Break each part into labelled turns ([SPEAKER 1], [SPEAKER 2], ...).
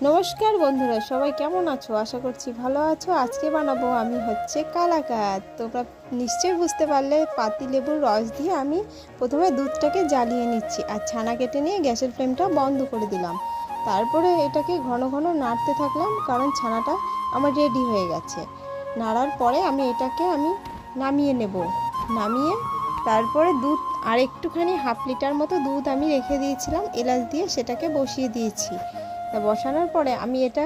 [SPEAKER 1] নমস্কার বন্ধুরা, সবাই কেমন আছো? আশা করছি ভালো আছো। আজকে বানাবো আমি হচ্ছে কালাকাত। তোমরা নিশ্চয়ই বুঝতে পারলে, পাতি লেবুর রস দিয়ে আমি প্রথমে দুধটাকে জ্বালিয়ে নিচ্ছি আর ছানা কেটে নিয়ে গ্যাসের ফ্লেমটা বন্ধ করে দিলাম। তারপরে এটাকে ঘন ঘন নাড়তে থাকলাম, কারণ ছানাটা আমার রেডি হয়ে গেছে। নাড়ার পরে আমি এটাকে আমি নামিয়ে নেব। নামিয়ে তারপরে দুধ, আর একটুখানি হাফ লিটার মতো দুধ আমি রেখে দিয়েছিলাম, এলাচ দিয়ে সেটাকে বসিয়ে দিয়েছি। বসানোর পরে আমি এটা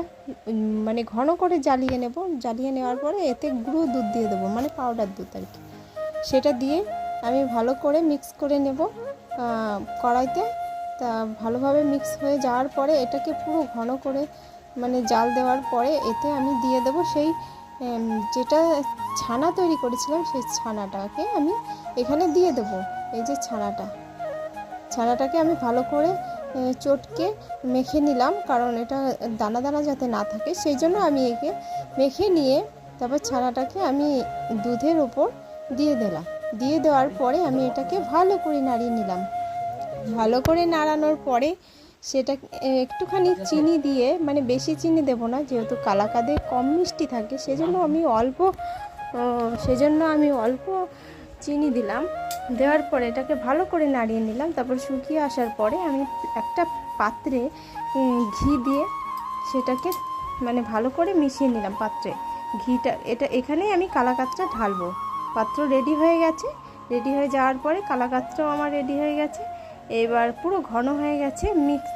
[SPEAKER 1] মানে ঘন করে জ্বালিয়ে নেব। জ্বালিয়ে নেওয়ার পরে এতে গুঁড়ো দুধ দিয়ে দেবো মানে পাউডার দুধ আর কি। সেটা দিয়ে আমি ভালো করে মিক্স করে নেব কড়াইতে। তা ভালোভাবে মিক্স হয়ে যাওয়ার পরে এটাকে পুরো ঘন করে মানে জাল দেওয়ার পরে এতে আমি দিয়ে দেবো সেই যেটা ছানা তৈরি করেছিলাম সেই ছানাটাকে আমি এখানে দিয়ে দেবো, এই যে ছানাটা। ছানাটাকে আমি ভালো করে চটকে মেখে নিলাম, কারণ এটা দানা দানা যাতে না থাকে, সেই জন্য আমি একে মেখে নিয়ে তারপর ছানাটাকে আমি দুধের ওপর দিয়ে দিলাম। দিয়ে দেওয়ার পরে আমি এটাকে ভালো করে নাড়িয়ে নিলাম। ভালো করে নাড়ানোর পরে সেটা একটুখানি চিনি দিয়ে মানে বেশি চিনি দেব না, যেহেতু কালাকাদে কম মিষ্টি থাকে, সেজন্য আমি অল্প সেজন্য আমি অল্প চিনি দিলাম। দেওয়ার পরে এটাকে ভালো করে নাড়িয়ে নিলাম। তারপর শুকিয়ে আসার পরে আমি একটা পাত্রে ঘি দিয়ে সেটাকে মানে ভালো করে মিশিয়ে নিলাম পাত্রে। ঘিটা, এটা এখানেই আমি কালাকাতটা ঢালবো। পাত্র রেডি হয়ে গেছে। রেডি হয়ে যাওয়ার পরে কালাকাতটাও আমার রেডি হয়ে গেছে। এবার পুরো ঘন হয়ে গেছে। মিক্স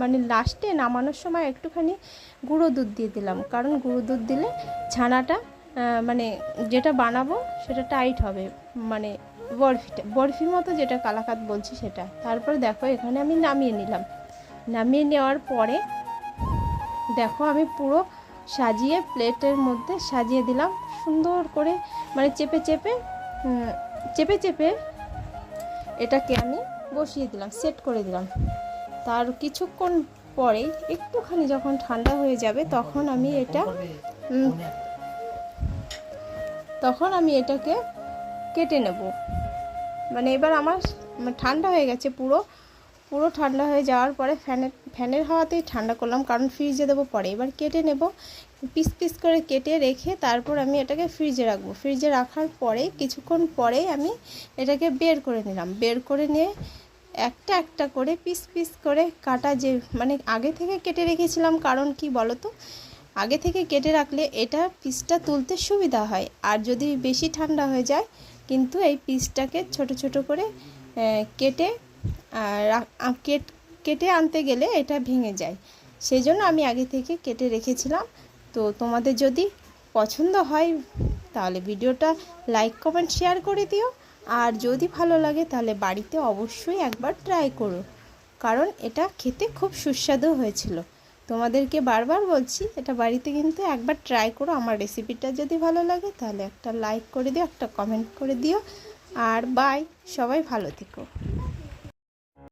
[SPEAKER 1] মানে লাস্টে নামানোর সময় একটুখানি গুঁড়ো দুধ দিয়ে দিলাম। কারণ গুঁড়ো দুধ দিলে ছানাটা মানে যেটা বানাবো সেটা টাইট হবে। মানে বরফিটা বরফির মতো যেটা কালাকাত বলছি সেটা। তারপরে দেখো এখানে আমি নামিয়ে নিলাম। নামিয়ে নেওয়ার পরে দেখো আমি পুরো সাজিয়ে প্লেটের মধ্যে সাজিয়ে দিলাম। সুন্দর করে মানে চেপে চেপে চেপে চেপে এটাকে আমি বসিয়ে দিলাম সেট করে দিলাম। তার কিছুক্ষণ পরেই একটুখানি যখন ঠান্ডা হয়ে যাবে তখন আমি এটা তখন আমি এটাকে কেটে নেব। মানে এবার আমার মানে ঠান্ডা হয়ে গেছে পুরো। পুরো ঠান্ডা হয়ে যাওয়ার পরে ফ্যানের ফ্যানের হাওয়াতেই ঠান্ডা করলাম, কারণ ফ্রিজে দেবো পরে। এবার কেটে নেব, পিস পিস করে কেটে রেখে তারপর আমি এটাকে ফ্রিজে রাখব। ফ্রিজে রাখার পরে, কিছুক্ষণ পরে আমি এটাকে বের করে নিলাম। বের করে নিয়ে একটা একটা করে পিস পিস করে কাটা যে মানে আগে থেকে কেটে রেখেছিলাম, কারণ কি বলো তো আগে থেকে কেটে রাখলে এটা পিসটা তুলতে সুবিধা হয়। আর যদি বেশি ঠান্ডা হয়ে যায়, কিন্তু এই পিসটাকে ছোট ছোট করে কেটে কেটে আনতে গেলে এটা ভেঙে যায়। সেই জন্য আমি আগে থেকে কেটে রেখেছিলাম। তো তোমাদের যদি পছন্দ হয়, তাহলে ভিডিওটা লাইক, কমেন্ট, শেয়ার করে দিও। আর যদি ভালো লাগে, তাহলে বাড়িতে অবশ্যই একবার ট্রাই করো। কারণ এটা খেতে খুব সুস্বাদু হয়েছিল। তোমাদেরকে বারবার বলছি, এটা বাড়িতে কিন্তু একবার ট্রাই করো। আমার রেসিপিটা যদি ভালো লাগে, তাহলে একটা লাইক করে দিও, একটা কমেন্ট করে দিও। আর বাই সবাই ভালো থেকো।